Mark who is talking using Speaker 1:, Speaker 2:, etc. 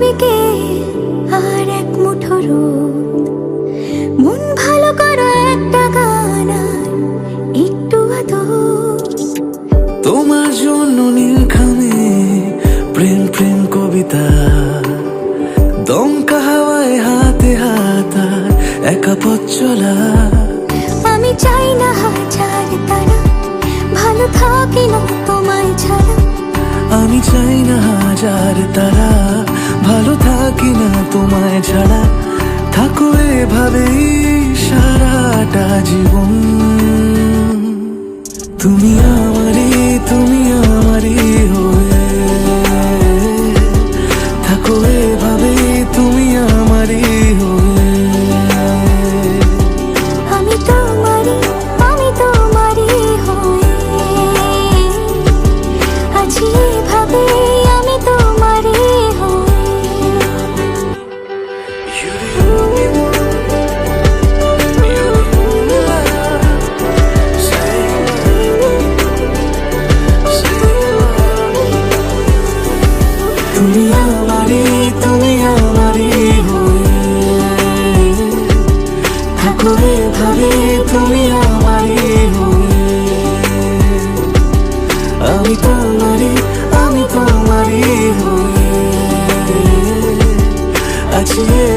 Speaker 1: বিকেল আর এক মুঠো রোদ। মন ভালো করা একটা গান আর একটু
Speaker 2: তোমার জন্য নীলখামে প্রেম প্রেম কবিতা। দমকা হাওয়ায় হাতে হাত আর একা পথ চলা। চাই না হাজার তারা। ভালো থাকি না তোমায় ছাড়া। থাকো এভাবেই সারাটা জীবন। তুমি 爱情